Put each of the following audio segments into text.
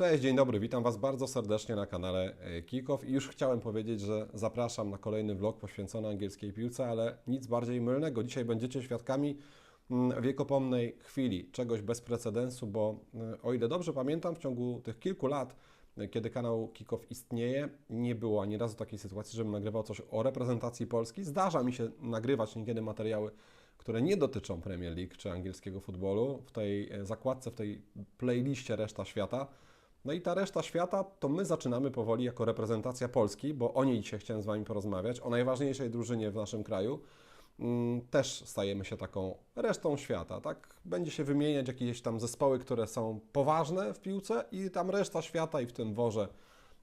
Cześć, dzień dobry, witam Was bardzo serdecznie na kanale e, Kickoff i już chciałem powiedzieć, że zapraszam na kolejny vlog poświęcony angielskiej piłce, ale nic bardziej mylnego. Dzisiaj będziecie świadkami mm, wiekopomnej chwili, czegoś bez precedensu, bo e, o ile dobrze pamiętam, w ciągu tych kilku lat, e, kiedy kanał Kickoff istnieje, nie było ani razu takiej sytuacji, żebym nagrywał coś o reprezentacji Polski. Zdarza mi się nagrywać niekiedy materiały, które nie dotyczą Premier League czy angielskiego futbolu, w tej zakładce, w tej playliście reszta świata. No i ta reszta świata to my zaczynamy powoli jako reprezentacja Polski, bo o niej dzisiaj chciałem z Wami porozmawiać, o najważniejszej drużynie w naszym kraju. Mm, Też stajemy się taką resztą świata, tak? Będzie się wymieniać jakieś tam zespoły, które są poważne w piłce i tam reszta świata i w tym worze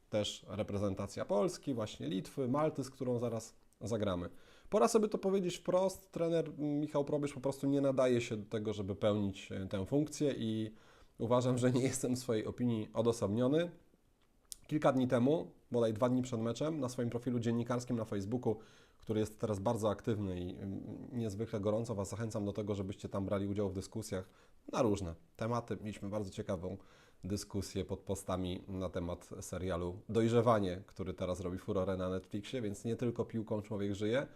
też reprezentacja Polski, właśnie Litwy, Malty, z którą zaraz zagramy. Pora sobie to powiedzieć wprost, trener Michał Probierz po prostu nie nadaje się do tego, żeby pełnić e, tę funkcję i uważam, że nie jestem swojej opinii odosobniony. Kilka dni temu, bodaj dwa dni przed meczem, na swoim profilu dziennikarskim na Facebooku, który jest teraz bardzo aktywny i mm, niezwykle gorąco Was zachęcam do tego, żebyście tam brali udział w dyskusjach na różne tematy. Mieliśmy bardzo ciekawą dyskusję pod postami na temat serialu Dojrzewanie, który teraz robi furorę na Netflixie, więc nie tylko piłką człowiek żyje,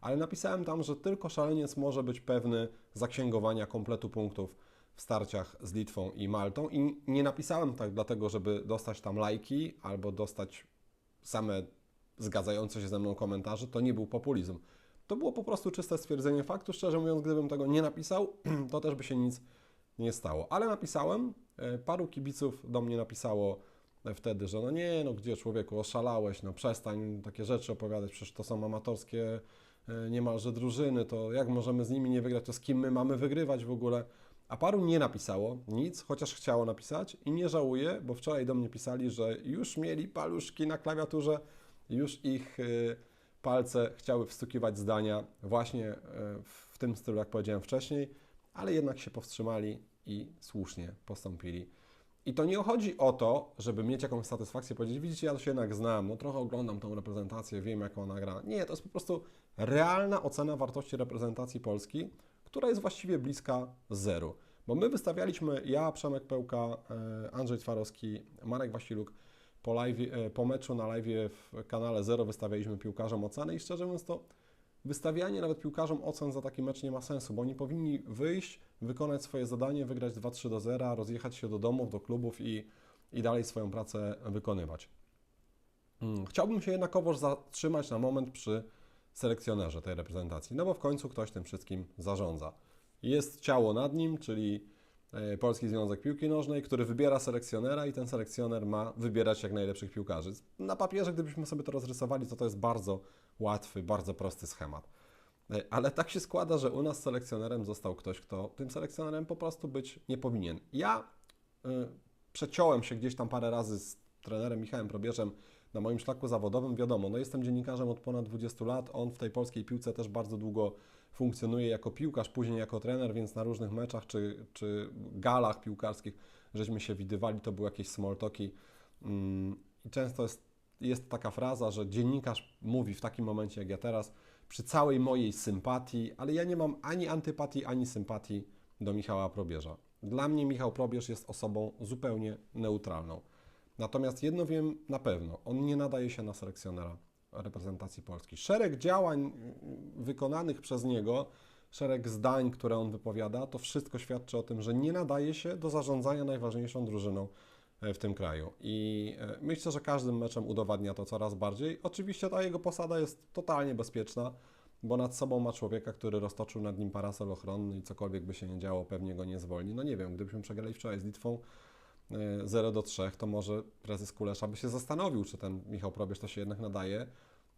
ale napisałem tam, że tylko szaleniec może być pewny zaksięgowania kompletu punktów w starciach z Litwą i Maltą i nie napisałem tak dlatego, żeby dostać tam lajki albo dostać same zgadzające się ze mną komentarze, to nie był populizm. To było po prostu czyste stwierdzenie faktu. Szczerze mówiąc, gdybym tego nie napisał, to też by się nic nie stało. Ale napisałem, e, paru kibiców do mnie napisało wtedy, że no nie, no gdzie człowieku, oszalałeś, no przestań takie rzeczy opowiadać, przecież to są amatorskie e, niemalże drużyny, to jak możemy z nimi nie wygrać, to z kim my mamy wygrywać w ogóle? A paru nie napisało nic, chociaż chciało napisać i nie żałuję, bo wczoraj do mnie pisali, że już mieli paluszki na klawiaturze, już ich y, palce chciały wstukiwać zdania właśnie y, w tym stylu, jak powiedziałem wcześniej, ale jednak się powstrzymali i słusznie postąpili. I to nie chodzi o to, żeby mieć jakąś satysfakcję, powiedzieć, widzicie, ja to się jednak znam, no trochę oglądam tą reprezentację, wiem jak ona gra. Nie, to jest po prostu realna ocena wartości reprezentacji Polski, która jest właściwie bliska zeru. Bo my wystawialiśmy, ja, Przemek Pełka, e, Andrzej Twarowski, Marek Wasiluk, po, live, e, po meczu na live w kanale Zero wystawialiśmy piłkarzom oceny i szczerze mówiąc to wystawianie nawet piłkarzom ocen za taki mecz nie ma sensu, bo oni powinni wyjść, wykonać swoje zadanie, wygrać 2-3 do 0, rozjechać się do domów, do klubów i, i dalej swoją pracę wykonywać. Hmm, Chciałbym się jednakowoż zatrzymać na moment przy selekcjonerze tej reprezentacji, no bo w końcu ktoś tym wszystkim zarządza. Jest ciało nad nim, czyli e, Polski Związek Piłki Nożnej, który wybiera selekcjonera i ten selekcjoner ma wybierać jak najlepszych piłkarzy. Na papierze, gdybyśmy sobie to rozrysowali, to to jest bardzo łatwy, bardzo prosty schemat. E, Ale tak się składa, że u nas selekcjonerem został ktoś, kto tym selekcjonerem po prostu być nie powinien. Ja y, przeciąłem się gdzieś tam parę razy z trenerem Michałem Probierzem na moim szlaku zawodowym. Wiadomo, no jestem dziennikarzem od ponad 20 lat, on w tej polskiej piłce też bardzo długo funkcjonuje jako piłkarz, później jako trener, więc na różnych meczach czy, czy galach piłkarskich żeśmy się widywali, to były jakieś small talki mm, i często jest, jest taka fraza, że dziennikarz mówi w takim momencie jak ja teraz, przy całej mojej sympatii, ale ja nie mam ani antypatii, ani sympatii do Michała Probierza. Dla mnie Michał Probierz jest osobą zupełnie neutralną. Natomiast jedno wiem na pewno, on nie nadaje się na selekcjonera reprezentacji Polski. Szereg działań mm, wykonanych przez niego, szereg zdań, które on wypowiada, to wszystko świadczy o tym, że nie nadaje się do zarządzania najważniejszą drużyną e, w tym kraju. I e, myślę, że każdym meczem udowadnia to coraz bardziej. Oczywiście ta jego posada jest totalnie bezpieczna, bo nad sobą ma człowieka, który roztoczył nad nim parasol ochronny i cokolwiek by się nie działo, pewnie go nie zwolni. No nie wiem, gdybyśmy przegrali wczoraj z Litwą, 0 do 3, to może prezes Kulesza by się zastanowił, czy ten Michał Probierz to się jednak nadaje,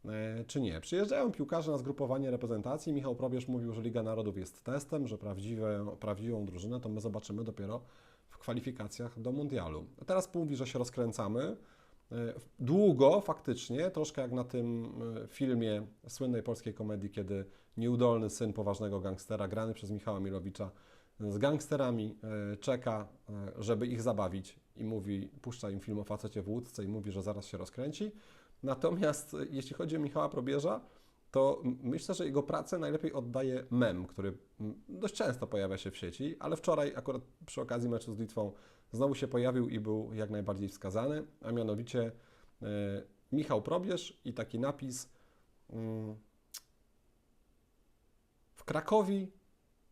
e, czy nie. Przyjeżdżają piłkarze na zgrupowanie reprezentacji. Michał Probierz mówił, że Liga Narodów jest testem, że prawdziwe, prawdziwą drużynę to my zobaczymy dopiero w kwalifikacjach do Mundialu. Teraz mówi, że się rozkręcamy. E, Długo, faktycznie, troszkę jak na tym e, filmie słynnej polskiej komedii, kiedy nieudolny syn poważnego gangstera, grany przez Michała Milowicza, z gangsterami e, czeka, e, żeby ich zabawić i mówi, puszcza im film o facecie w łódce i mówi, że zaraz się rozkręci. Natomiast e, jeśli chodzi o Michała Probierza, to myślę, że jego pracę najlepiej oddaje mem, który dość często pojawia się w sieci, ale wczoraj akurat przy okazji meczu z Litwą znowu się pojawił i był jak najbardziej wskazany, a mianowicie Michał Probierz i taki napis mm, w Krakowi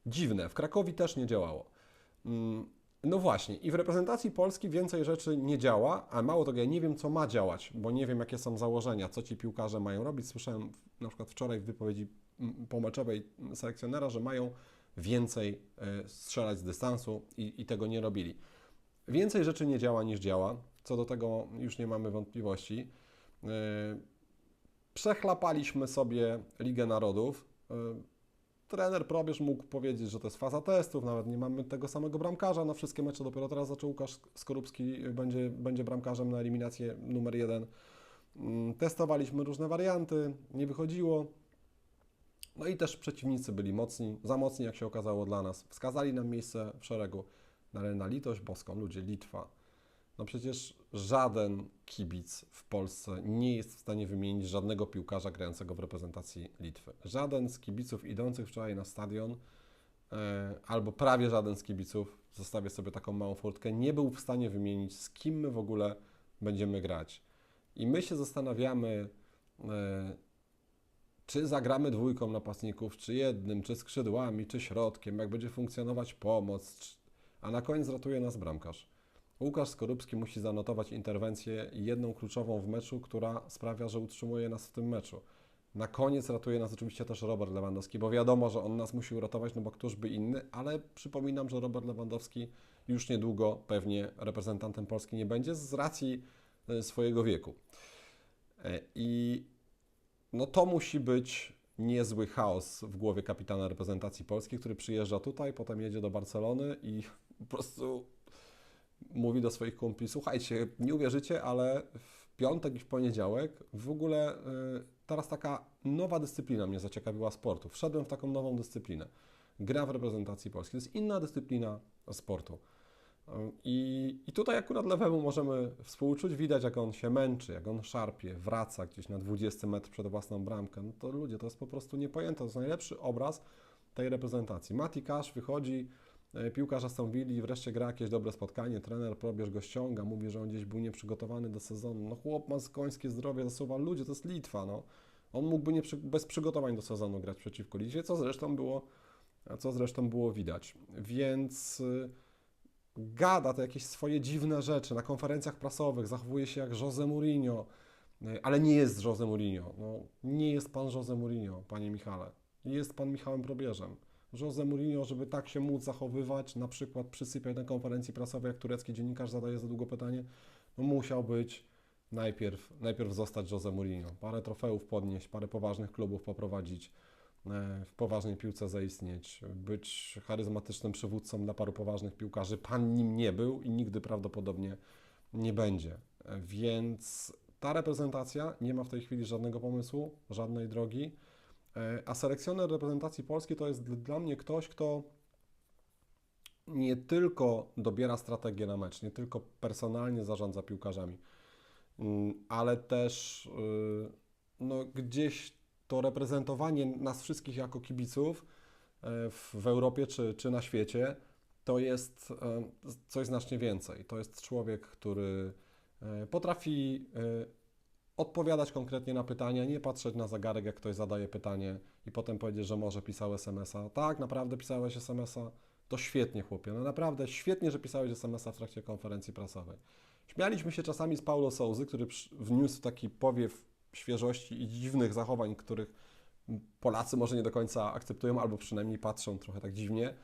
dziwne, w Krakowi też nie działało. Mm, No właśnie, i w reprezentacji Polski więcej rzeczy nie działa, a mało tego, ja nie wiem, co ma działać, bo nie wiem, jakie są założenia, co ci piłkarze mają robić. Słyszałem na przykład wczoraj w wypowiedzi mm, pomeczowej selekcjonera, że mają więcej e, strzelać z dystansu i, i tego nie robili. Więcej rzeczy nie działa niż działa, co do tego już nie mamy wątpliwości. E, Przechlapaliśmy sobie Ligę Narodów. Trener Probierz mógł powiedzieć, że to jest faza testów, nawet nie mamy tego samego bramkarza na wszystkie mecze, dopiero teraz zaczął Łukasz Skorupski, będzie, będzie bramkarzem na eliminację numer jeden. Mm, Testowaliśmy różne warianty, nie wychodziło. No i też przeciwnicy byli mocni, za mocni jak się okazało dla nas. Wskazali nam miejsce w szeregu, no ale na litość boską, ludzie, Litwa. No przecież żaden kibic w Polsce nie jest w stanie wymienić żadnego piłkarza grającego w reprezentacji Litwy. Żaden z kibiców idących wczoraj na stadion, e, albo prawie żaden z kibiców, zostawię sobie taką małą furtkę, nie był w stanie wymienić, z kim my w ogóle będziemy grać. I my się zastanawiamy, e, czy zagramy dwójką napastników, czy jednym, czy skrzydłami, czy środkiem, jak będzie funkcjonować pomoc, a na koniec ratuje nas bramkarz. Łukasz Skorupski musi zanotować interwencję jedną kluczową w meczu, która sprawia, że utrzymuje nas w tym meczu. Na koniec ratuje nas oczywiście też Robert Lewandowski, bo wiadomo, że on nas musi uratować, no bo któż by inny, ale przypominam, że Robert Lewandowski już niedługo pewnie reprezentantem Polski nie będzie z racji e, swojego wieku. E, I no to musi być niezły chaos w głowie kapitana reprezentacji polskiej, który przyjeżdża tutaj, potem jedzie do Barcelony i po prostu mówi do swoich kumpli, słuchajcie, nie uwierzycie, ale w piątek i w poniedziałek w ogóle y, teraz taka nowa dyscyplina mnie zaciekawiła sportu. Wszedłem w taką nową dyscyplinę. Gra w reprezentacji polskiej. To jest inna dyscyplina sportu. Y, I, I tutaj akurat lewemu możemy współczuć. Widać, jak on się męczy, jak on szarpie, wraca gdzieś na 20 metr przed własną bramkę. No to ludzie, to jest po prostu niepojęte. To jest najlepszy obraz tej reprezentacji. Mati Cash wychodzi, E, Piłkarz Aston Villa wreszcie gra jakieś dobre spotkanie, trener probierz go ściąga, mówi, że on gdzieś był nieprzygotowany do sezonu. No chłop ma końskie zdrowie, zasuwa ludzie, to jest Litwa, no. On mógłby nie, przy- bez przygotowań do sezonu grać przeciwko Litwie, co zresztą było, co zresztą było widać. Więc y, gada te jakieś swoje dziwne rzeczy na konferencjach prasowych, zachowuje się jak Jose Mourinho, y, ale nie jest Jose Mourinho. No, nie jest pan Jose Mourinho, panie Michale. Jest pan Michałem Probierzem. Jose Mourinho, żeby tak się móc zachowywać, na przykład przysypiać na konferencji prasowej, jak turecki dziennikarz zadaje za długo pytanie, no musiał być najpierw, najpierw zostać Jose Mourinho, parę trofeów podnieść, parę poważnych klubów poprowadzić, e, w poważnej piłce zaistnieć, być charyzmatycznym przywódcą dla paru poważnych piłkarzy. Pan nim nie był i nigdy prawdopodobnie nie będzie. E, Więc ta reprezentacja nie ma w tej chwili żadnego pomysłu, żadnej drogi. E, A selekcjoner reprezentacji Polski to jest dla mnie ktoś, kto nie tylko dobiera strategię na mecz, nie tylko personalnie zarządza piłkarzami, mm, ale też y, no, gdzieś to reprezentowanie nas wszystkich jako kibiców e, w, w Europie czy, czy na świecie to jest e, coś znacznie więcej. To jest człowiek, który potrafi odpowiadać konkretnie na pytania, nie patrzeć na zegarek, jak ktoś zadaje pytanie i potem powiedzieć, że może pisał SMS-a. Tak, naprawdę pisałeś SMS-a? To świetnie, chłopie. No naprawdę świetnie, że pisałeś SMS-a w trakcie konferencji prasowej. Śmialiśmy się czasami z Paulo Souzy, który wniósł taki powiew świeżości i dziwnych zachowań, których Polacy może nie do końca akceptują, albo przynajmniej patrzą trochę tak dziwnie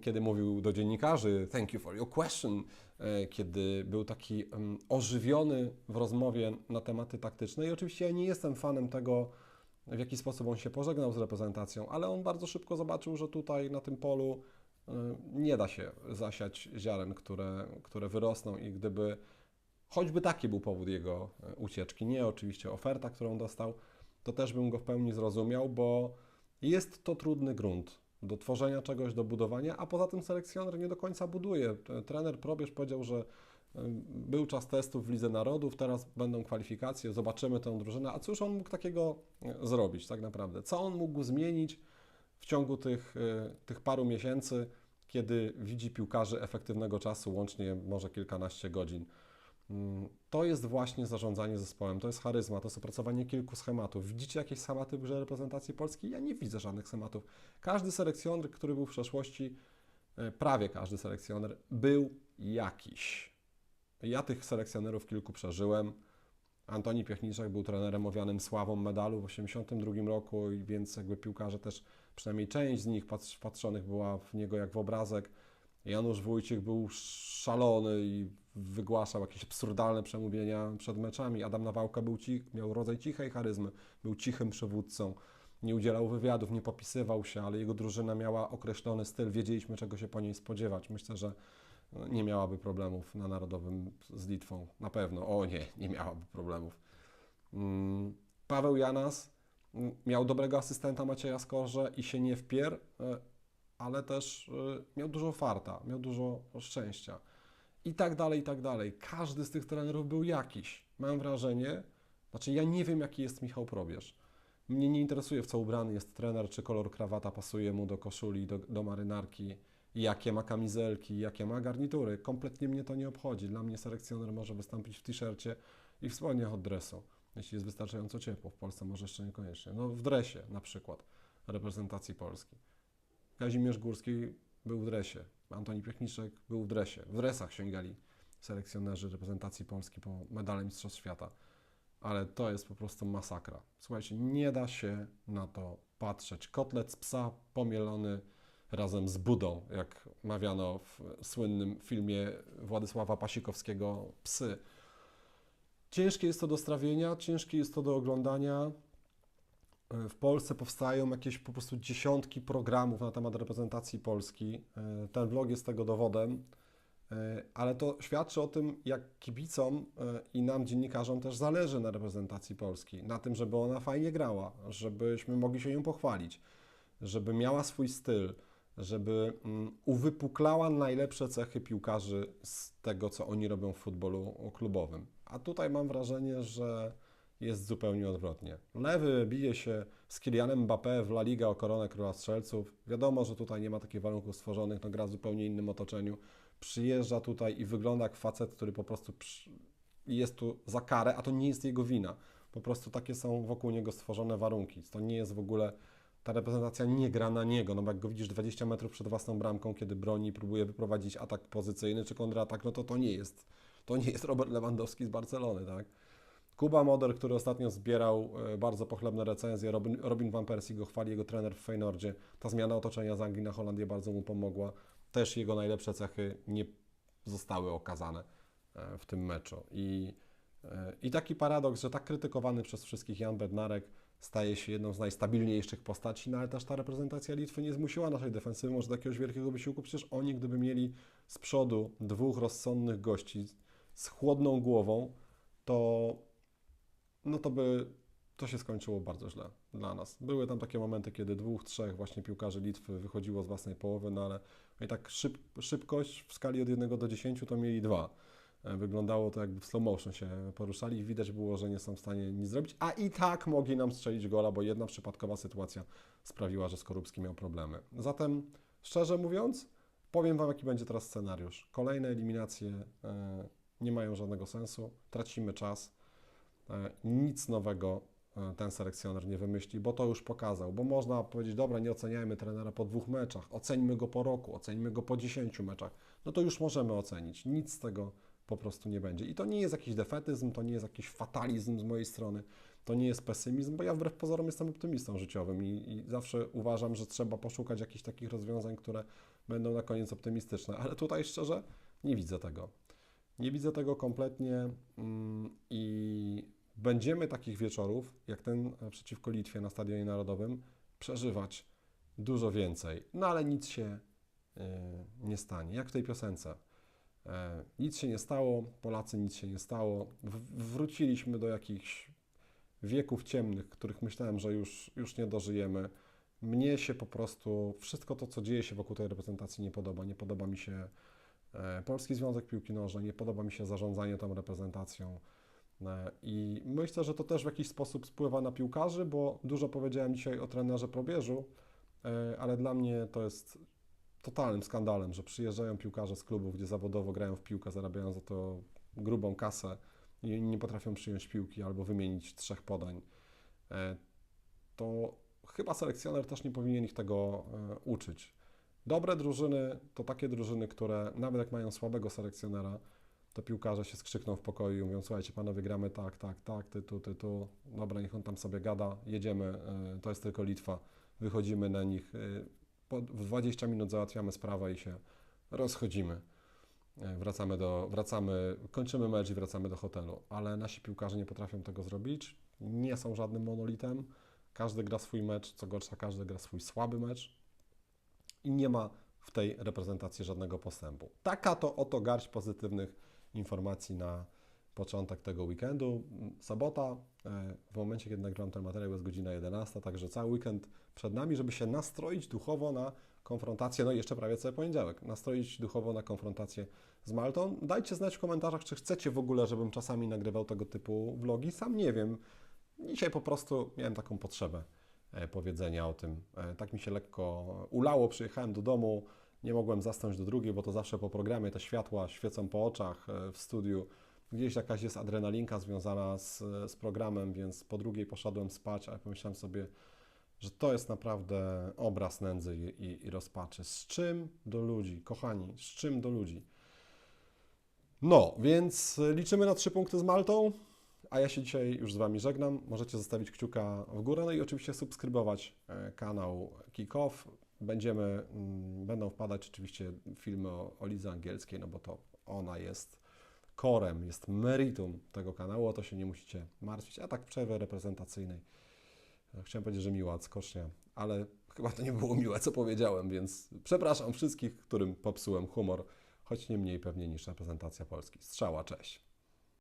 kiedy mówił do dziennikarzy thank you for your question, e, kiedy był taki em, ożywiony w rozmowie na tematy taktyczne. I oczywiście ja nie jestem fanem tego, w jaki sposób on się pożegnał z reprezentacją, ale on bardzo szybko zobaczył, że tutaj na tym polu e, nie da się zasiać ziaren, które, które wyrosną. I gdyby choćby taki był powód jego e, ucieczki, nie oczywiście oferta, którą dostał, to też bym go w pełni zrozumiał, bo jest to trudny grunt do tworzenia czegoś, do budowania, a poza tym selekcjoner nie do końca buduje. T- Trener Probierz powiedział, że Był czas testów w Lidze Narodów, teraz będą kwalifikacje, zobaczymy tę drużynę. A cóż on mógł takiego e, zrobić tak naprawdę? Co on mógł zmienić w ciągu tych, e, tych paru miesięcy, kiedy widzi piłkarzy efektywnego czasu, łącznie może kilkanaście godzin? Mm, To jest właśnie zarządzanie zespołem, to jest charyzma, to jest opracowanie kilku schematów. Widzicie jakieś schematy w grze reprezentacji Polski? Ja nie widzę żadnych schematów. Każdy selekcjoner, który był w przeszłości, e, prawie każdy selekcjoner, był jakiś. Ja tych selekcjonerów kilku przeżyłem. Antoni Piechniczak był trenerem owianym sławą medalu w 1982 roku, więc jakby piłkarze też, przynajmniej część z nich patrz, patrzonych była w niego jak w obrazek. Janusz Wójcik był szalony i wygłaszał jakieś absurdalne przemówienia przed meczami. Adam Nawałka był cich, miał rodzaj cichej charyzmy, był cichym przywódcą. Nie udzielał wywiadów, nie popisywał się, ale jego drużyna miała określony styl, wiedzieliśmy czego się po niej spodziewać. Myślę, że nie miałaby problemów na Narodowym z Litwą. Na pewno. O nie, nie miałaby problemów. Mm, Paweł Janas miał dobrego asystenta Macieja Skorze i się nie wpier, e, ale też e, miał dużo farta, miał dużo szczęścia. I tak dalej, i tak dalej. Każdy z tych trenerów był jakiś. Mam wrażenie, znaczy ja nie wiem jaki jest Michał Probierz. Mnie nie interesuje w co ubrany jest trener, czy kolor krawata pasuje mu do koszuli, do, do marynarki jakie ma kamizelki, jakie ma garnitury. Kompletnie mnie to nie obchodzi. Dla mnie selekcjoner może wystąpić w t-shircie i w spodniach od dresu, jeśli jest wystarczająco ciepło. W Polsce może jeszcze niekoniecznie. No w dresie na przykład reprezentacji Polski. Kazimierz Górski był w dresie. Antoni Piechniczek był w dresie. W dresach sięgali selekcjonerzy reprezentacji Polski po medale Mistrzostw Świata. Ale to jest po prostu masakra. Słuchajcie, nie da się na to patrzeć. Kotlet z psa pomielony razem z Budą, jak mawiano w słynnym filmie Władysława Pasikowskiego Psy. Ciężkie jest to do strawienia, ciężkie jest to do oglądania. W Polsce powstają jakieś po prostu dziesiątki programów na temat reprezentacji Polski. Ten vlog jest tego dowodem, ale to świadczy o tym, jak kibicom i nam, dziennikarzom, też zależy na reprezentacji Polski, na tym, żeby ona fajnie grała, żebyśmy mogli się ją pochwalić, żeby miała swój styl, żeby mm, uwypuklała najlepsze cechy piłkarzy z tego, co oni robią w futbolu klubowym. A tutaj mam wrażenie, że jest zupełnie odwrotnie. Lewy bije się z Kylianem Mbappé w La Liga o koronę króla strzelców. Wiadomo, że tutaj nie ma takich warunków stworzonych, no gra w zupełnie innym otoczeniu. Przyjeżdża tutaj i wygląda jak facet, który po prostu jest tu za karę, a to nie jest jego wina. Po prostu takie są wokół niego stworzone warunki. To nie jest w ogóle ta reprezentacja nie gra na niego, no bo jak go widzisz 20 metrów przed własną bramką, kiedy broni i próbuje wyprowadzić atak pozycyjny czy kontratak, no to to nie jest, to nie jest Robert Lewandowski z Barcelony, tak? Kuba Moder, który ostatnio zbierał e, bardzo pochlebne recenzje, Robin, Robin Van Persie go chwali, jego trener w Feynordzie. Ta zmiana otoczenia z Anglii na Holandię bardzo mu pomogła. Też jego najlepsze cechy nie zostały okazane e, w tym meczu. I, e, i taki paradoks, że tak krytykowany przez wszystkich Jan Bednarek staje się jedną z najstabilniejszych postaci, no ale też ta reprezentacja Litwy nie zmusiła naszej defensywy może do jakiegoś wielkiego wysiłku. Przecież oni, gdyby mieli z przodu dwóch rozsądnych gości z chłodną głową, to no to by to się skończyło bardzo źle dla nas. Były tam takie momenty, kiedy dwóch, trzech właśnie piłkarzy Litwy wychodziło z własnej połowy, no ale i tak szyb, szybkość w skali od 1 do 10 to mieli dwa. E, wyglądało to jakby w slow motion się poruszali i widać było, że nie są w stanie nic zrobić, a i tak mogli nam strzelić gola, bo jedna przypadkowa sytuacja sprawiła, że Skorupski miał problemy. Zatem, szczerze mówiąc, powiem Wam, jaki będzie teraz scenariusz. Kolejne eliminacje e, nie mają żadnego sensu, tracimy czas, nic nowego ten selekcjoner nie wymyśli, bo to już pokazał, bo można powiedzieć, dobra, nie oceniajmy trenera po dwóch meczach, oceńmy go po roku, oceńmy go po dziesięciu meczach, no to już możemy ocenić. Nic z tego po prostu nie będzie. I to nie jest jakiś defetyzm, to nie jest jakiś fatalizm z mojej strony, to nie jest pesymizm, bo ja wbrew pozorom jestem optymistą życiowym i, i zawsze uważam, że trzeba poszukać jakichś takich rozwiązań, które będą na koniec optymistyczne, ale tutaj szczerze nie widzę tego. Nie widzę tego kompletnie mm, i będziemy takich wieczorów, jak ten przeciwko Litwie na Stadionie Narodowym, przeżywać dużo więcej. No ale nic się y, nie stanie. Jak w tej piosence. E, nic się nie stało, Polacy nic się nie stało. wróciliśmy do jakichś wieków ciemnych, których myślałem, że już, już nie dożyjemy. Mnie się po prostu wszystko to, co dzieje się wokół tej reprezentacji, nie podoba. Nie podoba mi się e, Polski Związek Piłki Nożnej, nie podoba mi się zarządzanie tą reprezentacją. E, I myślę, że to też w jakiś sposób wpływa na piłkarzy, bo dużo powiedziałem dzisiaj o trenerze Probierzu, e, ale dla mnie to jest totalnym skandalem, że przyjeżdżają piłkarze z klubów, gdzie zawodowo grają w piłkę, zarabiają za to grubą kasę i nie potrafią przyjąć piłki albo wymienić trzech podań. E, To chyba selekcjoner też nie powinien ich tego uczyć. Dobre drużyny to takie drużyny, które nawet jak mają słabego selekcjonera, to piłkarze się skrzykną w pokoju i mówią, słuchajcie panowie, gramy tak, tak, tak, ty tu, ty tu, dobra, niech on tam sobie gada, jedziemy, e, to jest tylko Litwa, wychodzimy na nich, e, w 20 minut załatwiamy sprawę i się rozchodzimy. E, Wracamy do, wracamy, kończymy mecz i wracamy do hotelu, ale nasi piłkarze nie potrafią tego zrobić, nie są żadnym monolitem, każdy gra swój mecz, co gorsza, każdy gra swój słaby mecz i nie ma w tej reprezentacji żadnego postępu. Taka to oto garść pozytywnych informacji na początek tego weekendu. Sobota, e, w momencie kiedy nagrywam ten materiał jest godzina 11, także cały weekend przed nami, żeby się nastroić duchowo na konfrontację, no i jeszcze prawie cały poniedziałek, nastroić duchowo na konfrontację z Maltą. Dajcie znać w komentarzach, czy chcecie w ogóle, żebym czasami nagrywał tego typu vlogi. Sam nie wiem. Dzisiaj po prostu miałem taką potrzebę e, powiedzenia o tym. E, Tak mi się lekko ulało, przyjechałem do domu, nie mogłem zasnąć do drugiej, bo to zawsze po programie te światła świecą po oczach e, w studiu. Gdzieś jakaś jest adrenalinka związana z, z programem, więc po drugiej poszedłem spać, ale pomyślałem sobie, że to jest naprawdę obraz nędzy i, i, i rozpaczy. Z czym do ludzi, kochani, z czym do ludzi? No, więc liczymy na trzy punkty z Maltą, a ja się dzisiaj już z Wami żegnam. Możecie zostawić kciuka w górę, no i oczywiście subskrybować e, kanał Kickoff. Będziemy, mm, będą wpadać oczywiście filmy o, o lidze angielskiej, no bo to ona jest korem, jest meritum tego kanału, o to się nie musicie martwić. A tak w przerwie reprezentacyjnej e, chciałem powiedzieć, że miła odskocznia, ale chyba to nie było miłe, co powiedziałem, więc przepraszam wszystkich, którym popsułem humor, choć nie mniej pewnie niż reprezentacja Polski. Strzała, cześć.